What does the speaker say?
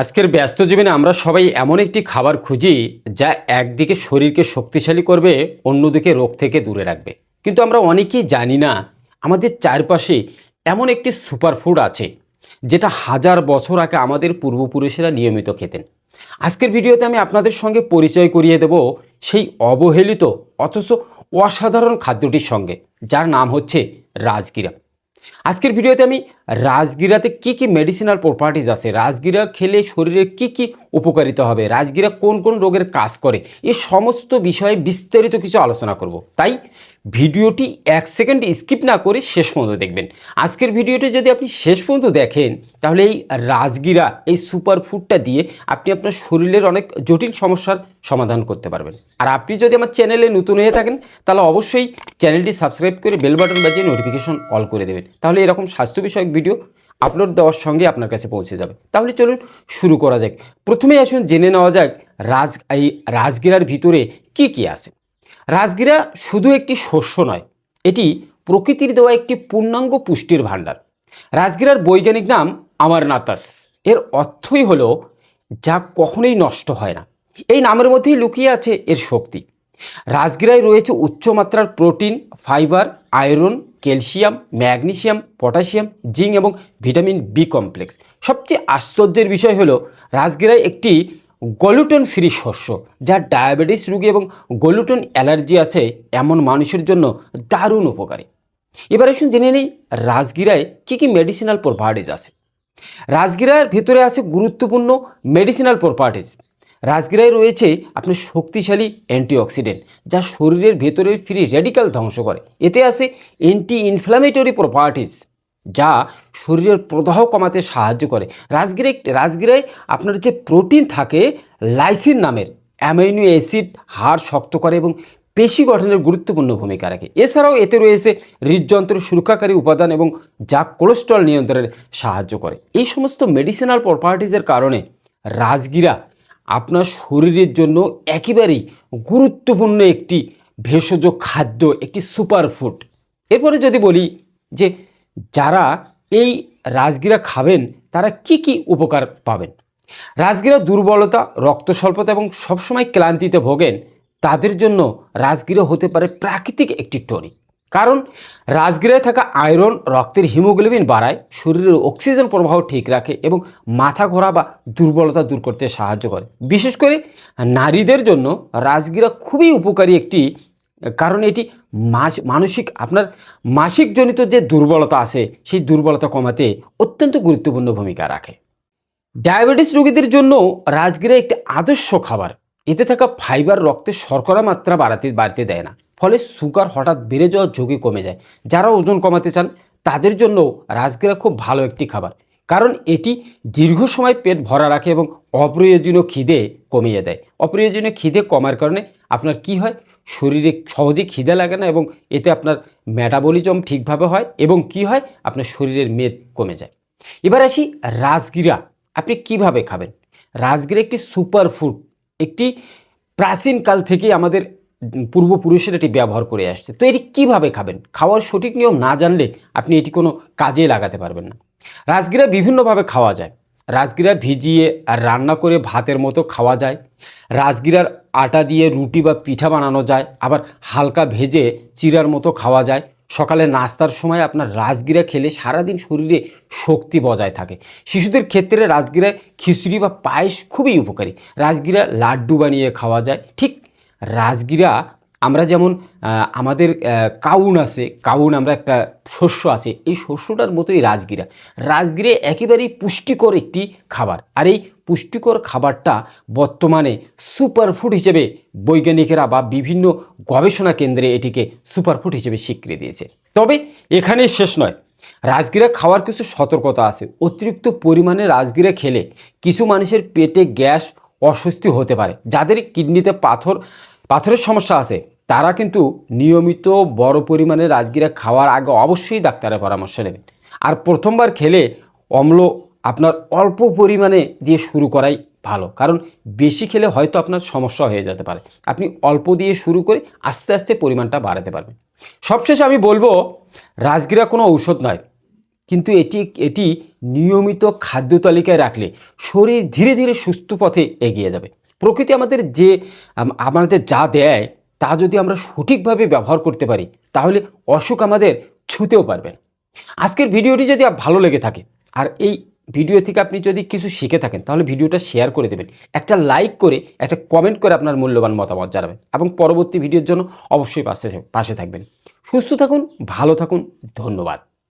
আজকের ব্যস্ত জীবনে আমরা সবাই এমন একটি খাবার খুঁজি যা একদিকে শরীরকে শক্তিশালী করবে, অন্যদিকে রোগ থেকে দূরে রাখবে। কিন্তু আমরা অনেকেই জানি না, আমাদের চারপাশে এমন একটি সুপারফুড আছে, যেটা হাজার বছর আগে আমাদের পূর্বপুরুষেরা নিয়মিত খেতেন। আজকের ভিডিওতে আমি আপনাদের সঙ্গে পরিচয় করিয়ে দেব সেই অবহেলিত, অথচ অসাধারণ খাদ্যটির সঙ্গে, যার নাম হচ্ছে রাজগিরা। আজকের ভিডিওতে আমি রাজগিরাতে কি কি মেডিসিনাল প্রপার্টিজ আছে? রাজগিরা খেলে শরীরের কি কি উপকারিতা হবে? রাজগিরা কোন কোন রোগের কাজ করে? এই সমস্ত বিষয়ে বিস্তারিত কিছু আলোচনা করব। তাই ভিডিওটি এক সেকেন্ড স্কিপ না করে শেষ পর্যন্ত দেখবেন। আজকের ভিডিওটি যদি আপনি শেষ পর্যন্ত দেখেন, তাহলে এই রাজগিরা, এই সুপার ফুডটা দিয়ে আপনি আপনার শরীরের অনেক জটিল সমস্যার সমাধান করতে পারবেন। আর আপনি যদি আমার চ্যানেলে নতুন হয়ে থাকেন, তাহলে অবশ্যই চ্যানেলটি সাবস্ক্রাইব করে বেল বাটন বাজিয়ে নোটিফিকেশন অল করে দেবেন। তাহলে এরকম স্বাস্থ্য বিষয়ক ভিডিও আপলোড দেওয়ার সঙ্গে আপনার কাছে পৌঁছে যাবে। তাহলে চলুন শুরু করা যাক। প্রথমেই আসুন, জেনে নেওয়া যাক রাজ, এই রাজগিরার ভিতরে কি কি আছে। রাজগিরা শুধু একটি শস্য নয়, এটি প্রকৃতির দেওয়া একটি পূর্ণাঙ্গ পুষ্টির ভাণ্ডার। রাজগিরার বৈজ্ঞানিক নাম আমারনাতাস এর অর্থই হলো যা কখনোই নষ্ট হয় না। এই নামের মধ্যেই লুকিয়ে আছে এর শক্তি। রাজগিরায় রয়েছে উচ্চমাত্রার protein, fibre, iron, calcium, magnesium, potassium, zinc এবং ভিটামিন বি কমপ্লেক্স। সবচেয়ে আশ্চর্যের বিষয় হলো, রাজগিরায় একটি গ্লুটেন ফ্রি শস্য, যা ডায়াবেটিস রোগী এবং গ্লুটেন অ্যালার্জি আছে এমন মানুষের জন্য দারুণ উপকারী। এবার আসুন জেনে নিই রাজগিরায় কী কী মেডিসিনাল প্রপার্টিজ আছে। রাজগিরার ভিতরে আছে গুরুত্বপূর্ণ মেডিসিনাল প্রপার্টিজ রাজগিরায় রয়েছে আপনার শক্তিশালী অ্যান্টিঅক্সিডেন্ট যা শরীরের ভেতরের ফ্রি রেডিক্যাল ধ্বংস করে। এতে আছে অ্যান্টি ইনফ্ল্যামেটরি প্রপার্টিজ যা শরীরের প্রদাহ কমাতে সাহায্য করে। রাজগিরে রাজগিরায় আপনার যে প্রোটিন থাকে, লাইসিন নামের অ্যামাইনো অ্যাসিড হাড় শক্ত করে এবং পেশি গঠনের গুরুত্বপূর্ণ ভূমিকা রাখে। এছাড়াও এতে রয়েছে হৃদযন্ত্র সুরক্ষাকারী উপাদান এবং যা কোলেস্ট্রল নিয়ন্ত্রণে সাহায্য করে। এই সমস্ত মেডিসিনাল প্রপার্টিজের কারণে রাজগিরা আপনার শরীরের জন্য একেবারেই গুরুত্বপূর্ণ একটি ভেষজ খাদ্য, একটি সুপারফুড এরপরে যদি বলি যে যারা এই রাজগিরা খাবেন, তারা কি কি উপকার পাবেন? রাজগিরা দুর্বলতা, রক্ত স্বল্পতা এবং সবসময় ক্লান্তিতে ভোগেন, তাদের জন্য রাজগিরা হতে পারে প্রাকৃতিক একটি টনিক। কারণ রাজগিরায় থাকা আয়রন, রক্তের হিমোগ্লোবিন বাড়ায়, শরীরের অক্সিজেন প্রবাহ ঠিক রাখে এবং মাথা ঘোরা বা দুর্বলতা দূর করতে সাহায্য করে। বিশেষ করে নারীদের জন্য রাজগিরা খুবই উপকারী একটি কারণ এটি মাস মানসিক আপনার মাসিকজনিত যে দুর্বলতা আছে, সেই দুর্বলতা কমাতে অত্যন্ত গুরুত্বপূর্ণ ভূমিকা রাখে। ডায়াবেটিস রোগীদের জন্য রাজগিরা একটি আদর্শ খাবার। এতে থাকা ফাইবার রক্তে শর্করা মাত্রা বাড়াতে বাড়তে দেয় না। ফলে সুগার হঠাৎ বেড়ে যাওয়ার ঝুঁকি কমে যায়। যারা ওজন কমাতে চান, তাদের জন্য রাজগিরা খুব ভালো একটি খাবার। কারণ এটি দীর্ঘ সময় পেট ভরা রাখে এবং অপ্রয়োজনীয় খিদে কমিয়ে দেয়। অপ্রয়োজনীয় খিদে কমার কারণে আপনার কি হয়? শরীরে সহজে খিদে লাগে না এবং এতে আপনার মেটাবলিজম ঠিকভাবে হয় এবং কি হয়? আপনার শরীরের মেদ কমে যায়। এবার আসি রাজগিরা। আপনি কীভাবে খাবেন? রাজগিরা একটি সুপার ফুড একটি প্রাচীনকাল থেকেই আমাদের পূর্বপুরুষের এটি ব্যবহার করে আসছে। তো এটি কীভাবে খাবেন? খাওয়ার সঠিক নিয়ম না জানলে আপনি এটি কোনো কাজে লাগাতে পারবেন না। রাজগিরা বিভিন্নভাবে খাওয়া যায়। রাজগিরা ভিজিয়ে আর রান্না করে ভাতের মতো খাওয়া যায়। রাজগিরার আটা দিয়ে রুটি বা পিঠা বানানো যায়, আবার হালকা ভেজে চিরার মতো খাওয়া যায়। সকালে নাস্তার সময় আপনার রাজগিরা খেলে সারাদিন শরীরে শক্তি বজায় থাকে। শিশুদের ক্ষেত্রে রাজগিরায় খিচুড়ি বা পায়েস খুবই উপকারী। রাজগিরা লাড্ডু বানিয়ে খাওয়া যায়। ঠিক রাজগিরা আমরা যেমন আমাদের কাউন আছে, কাউন আমরা একটা শস্য আছে, এই শস্যটার মতোই রাজগিরা। রাজগিরে একেবারেই পুষ্টিকর একটি খাবার। আর এই পুষ্টিকর খাবারটা বর্তমানে সুপারফুড হিসেবে বৈজ্ঞানিকেরা বা বিভিন্ন গবেষণা কেন্দ্রে এটিকে সুপারফুড হিসেবে স্বীকৃতি দিয়েছে। তবে এখানে শেষ নয়। রাজগিরা খাওয়ার কিছু সতর্কতা আছে। অতিরিক্ত পরিমাণে রাজগিরা খেলে কিছু মানুষের পেটে গ্যাস অস্বস্তি হতে পারে। যাদের কিডনিতে পাথর, পাথরের সমস্যা আছে তারা কিন্তু নিয়মিত বড় পরিমাণে রাজগিরা খাওয়ার আগে অবশ্যই ডাক্তারের পরামর্শ নেবেন। আর প্রথমবার খেলে অম্ল আপনার অল্প পরিমাণে দিয়ে শুরু করাই ভালো। কারণ বেশি খেলে হয়তো আপনার সমস্যা হয়ে যেতে পারে। আপনি অল্প দিয়ে শুরু করে আস্তে আস্তে পরিমাণটা বাড়াতে পারবেন। সবশেষে আমি বলব রাজগিরা কোনো ঔষধ নয়। কিন্তু এটি এটি নিয়মিত খাদ্য তালিকায় রাখলে শরীর ধীরে ধীরে সুস্থ পথে এগিয়ে যাবে। প্রকৃতি আমাদের যে আম, আমাদের যা দেয় তা যদি আমরা সঠিকভাবে ব্যবহার করতে পারি, তাহলে অসুখ আমাদের ছুতেও পারবেন আজকের ভিডিওটি যদি ভালো লেগে থাকে, আর এই ভিডিও থেকে আপনি যদি কিছু শিখে থাকেন, তাহলে ভিডিওটা শেয়ার করে দেবেন। একটা লাইক করে, একটা কমেন্ট করে আপনার মূল্যবান মতামত জানাবেন এবং পরবর্তী ভিডিওর জন্য অবশ্যই পাশে পাশে থাকবেন। সুস্থ থাকুন, ভালো থাকুন, ধন্যবাদ।